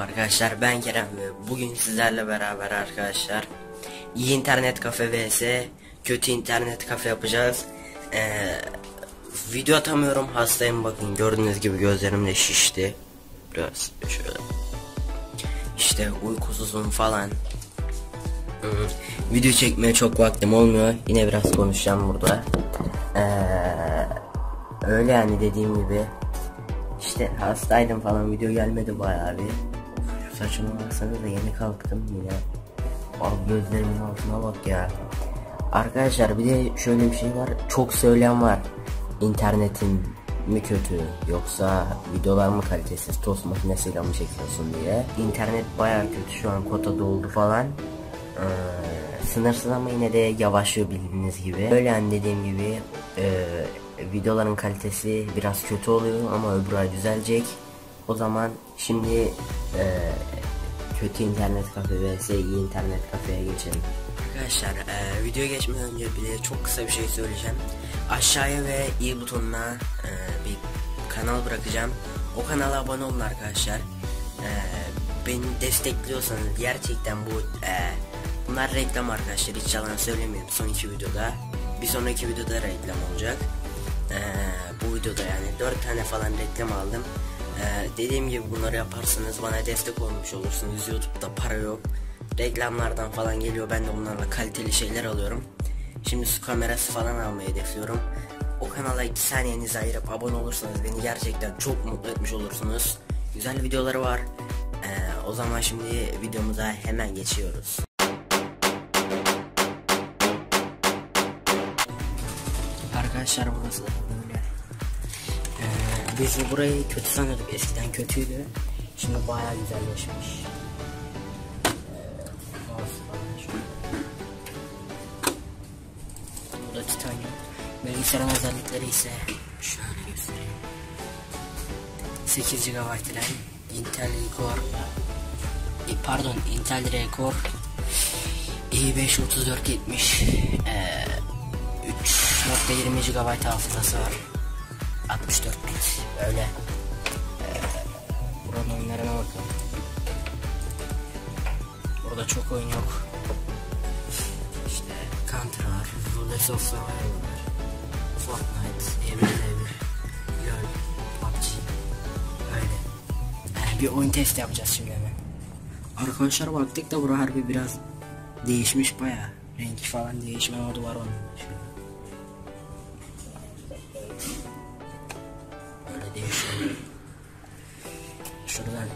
Arkadaşlar ben Kerem ve bugün sizlerle beraber arkadaşlar iyi internet kafe vs kötü internet kafe yapacağız. Ee, video atamıyorum hastayım bakın gördüğünüz gibi gözlerim de şişti. Biraz şöyle. İşte uykusuzum falan. Hı, Video çekmeye çok vaktim olmuyor. Yine biraz konuşacağım burada. Ee, öyle yani dediğim gibi. İşte hastaydım falan video gelmedi bayağı bir. Şu saçıma baksanıza yeni kalktım yine. Abi gözlerimin altına bak ya. Arkadaşlar bir de şöyle bir şey var. Çok söyleyen var. İnternetin mi kötü yoksa videolar mı kalitesiz tost makinesiyle mi çekiyorsun diye. İnternet bayağı kötü şu an kota doldu falan. Ee, sınırsız ama yine de yavaşlıyor bildiğiniz gibi. Böyle yani dediğim gibi e, videoların kalitesi biraz kötü oluyor ama öbür ay düzelecek. O zaman şimdi e, kötü internet kafe vs iyi internet kafeye geçelim. Arkadaşlar e, video geçmeden önce bile çok kısa bir şey söyleyeceğim. Aşağıya ve i butonuna e, bir kanal bırakacağım. O kanala abone olun arkadaşlar. E, beni destekliyorsanız gerçekten bu e, bunlar reklam arkadaşlar hiç yalan söylemiyorum son iki videoda. Bir sonraki videoda reklam olacak. E, bu videoda yani dört tane falan reklam aldım. Ee, dediğim gibi bunları yaparsanız bana destek olmuş olursunuz. YouTube'da para yok. Reklamlardan falan geliyor. Ben de bunlarla kaliteli şeyler alıyorum. Şimdi su kamerası falan almayı hedefliyorum. O kanala 2 saniyenizi ayırıp abone olursanız beni gerçekten çok mutlu etmiş olursunuz. Güzel videoları var. Ee, o zaman şimdi videomuza hemen geçiyoruz. Arkadaşlar burası biz burayı kötü sanıyorduk eskiden kötüydü. Şimdi bayağı güzelleşmiş. Ee. Bu da titanyum. Bilgisayarın özellikleri ise şöyle göstereyim. 8 GB RAM Intel Core e, pardon Intel Core i5 3470 ee, 3.20 GB hafızası var 64 bit öyle. Ee, buranın oyunlarına bakın burada çok oyun yok. İşte Counter var Rules of Survival var. Fortnite Evil Devil LoL PUBG öyle. Ee, bir oyun test yapacağız şimdi hemen. Arkadaşlar baktık da bura harbi biraz değişmiş baya renk falan değişme modu var onun. şöyle Böyle değişiyor. Şuradan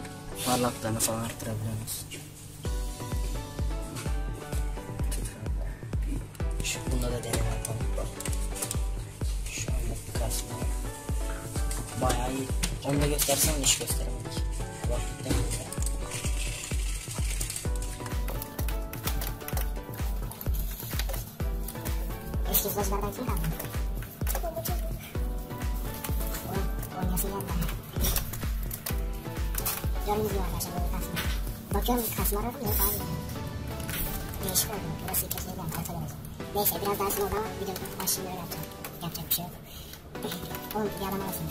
parlaklığını falan arttırabiliyoruz. Şu bunda da deneme yapalım. Şu anda bir kasma. Bayağı iyi. Onu da göstersem hiç gösteremedik. Kulaklıktan güzel. Eski sözlerden kim kaldı? Oynasın geldi. Gördüğünüz gibi arkadaşlar böyle kasma. Bakıyorum kasmalar yok abi. Değişik oldu. Burası kesinlikle harita gelecek. Neyse biraz daha sonra ama videonun başlığını öyle yapacağım. Yapacak bir şey yok. Oğlum bir adam arasın.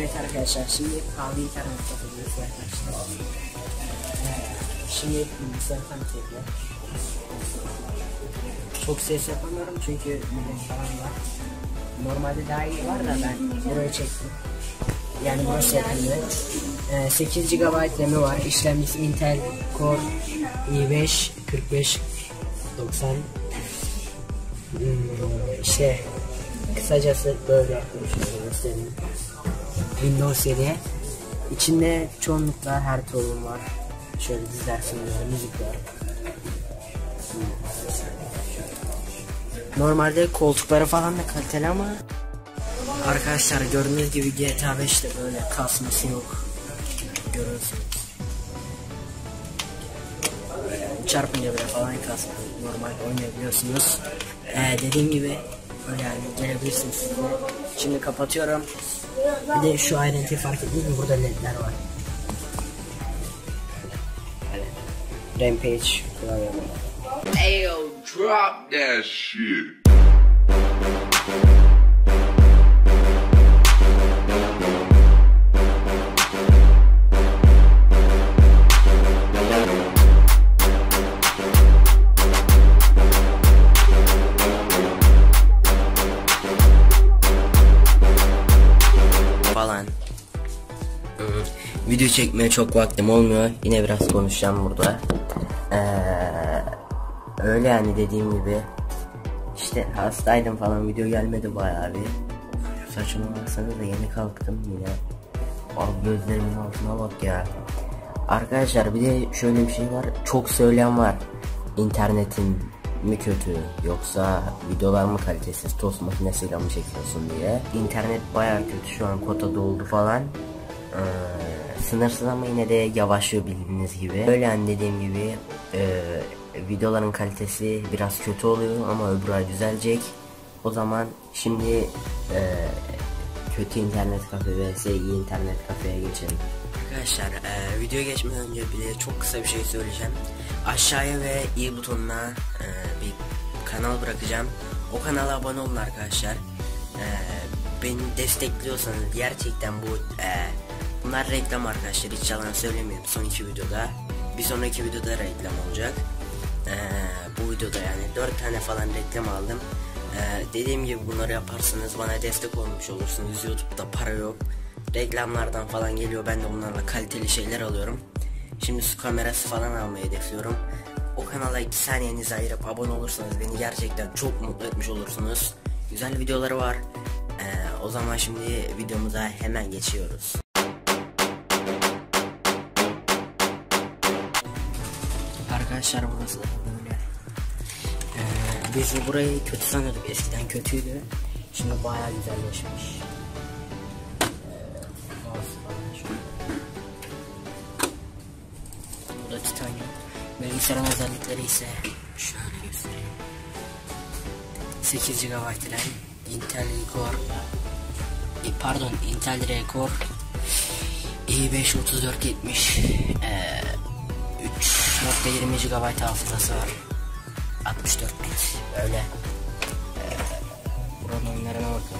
Evet arkadaşlar şimdi kahve internet yapıyoruz arkadaşlar. Ee, Şimdi bilgisayar tanıtıyor. Çok ses yapamıyorum çünkü millet falan var. Normalde daha iyi var da ben burayı çektim. Yani burası yakındı. Ee, 8 GB RAM'i var. İşlemcisi Intel Core i5 45 90 hmm, işte kısacası böyle şöyle göstereyim. Windows 7 içinde çoğunlukla her program var. Şöyle dizersin böyle müzik var. Normalde koltukları falan da kaliteli ama Arkadaşlar gördüğünüz gibi GTA 5'te böyle kasması yok. Görüyorsunuz. Çarpınca bile falan kasmıyor. Normal oynayabiliyorsunuz. Ee, dediğim gibi yani gelebilirsiniz siz. Şimdi kapatıyorum. Bir de şu ayrıntıyı fark ettiniz mi? Burada ledler var. Öyle. Rampage. Ayo, drop that shit. Video çekmeye çok vaktim olmuyor. Yine biraz konuşacağım burada. Ee, öyle yani dediğim gibi. İşte hastaydım falan video gelmedi bayağı bir. Of, saçıma da yeni kalktım yine. Abi gözlerimin altına bak ya. Arkadaşlar bir de şöyle bir şey var. Çok söyleyen var. İnternetin mi kötü yoksa videolar mı kalitesiz tost makinesiyle mi çekiyorsun diye. İnternet bayağı kötü şu an kota doldu falan. Ee, sınırsız ama yine de yavaşlıyor bildiğiniz gibi. Böyle yani dediğim gibi e, videoların kalitesi biraz kötü oluyor ama öbür ay düzelecek. O zaman şimdi e, kötü internet kafe vs iyi internet kafeye geçelim. Arkadaşlar e, video geçmeden önce bile çok kısa bir şey söyleyeceğim. Aşağıya ve i butonuna e, bir kanal bırakacağım. O kanala abone olun arkadaşlar. E, beni destekliyorsanız gerçekten bu e, bunlar reklam arkadaşlar hiç yalan söylemiyorum son iki videoda. Bir sonraki videoda reklam olacak. E, bu videoda yani dört tane falan reklam aldım. Ee, dediğim gibi bunları yaparsanız bana destek olmuş olursunuz. YouTube'da para yok. Reklamlardan falan geliyor. Ben de onlarla kaliteli şeyler alıyorum. Şimdi su kamerası falan almayı hedefliyorum. O kanala 2 saniyenizi ayırıp abone olursanız beni gerçekten çok mutlu etmiş olursunuz. Güzel videoları var. Ee, o zaman şimdi videomuza hemen geçiyoruz. Arkadaşlar burası. Ee, biz burayı kötü sanıyorduk eskiden kötüydü. Şimdi bayağı güzelleşmiş. Ee. Bu da titanyum. Bilgisayarın özellikleri ise şöyle göstereyim. 8 GB RAM, Intel Core, e, pardon Intel Core i5 3470 ee, 3.20 GB hafızası var. 64 bit öyle. Ee, buranın oyunlarına bakın.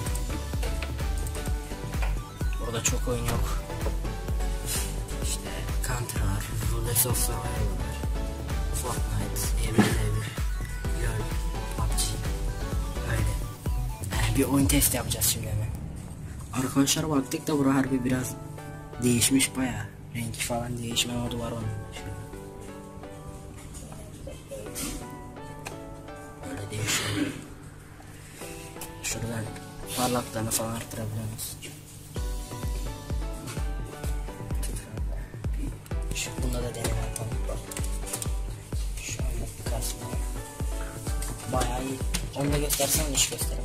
Burada çok oyun yok. İşte Counter var, Rules of Survival var, Fortnite, Devil, LoL, PUBG öyle. Yani bir oyun test yapacağız şimdi hemen. Arkadaşlar baktık da bura harbi biraz değişmiş baya. Rengi falan değişme modu var onun. Şöyle. Şuradan parlaklığını falan arttırabiliyorsunuz. Şu bunda da deneme yapalım. Anda bir kasma. Bayağı iyi. Onu da göstersem iş gösteremem.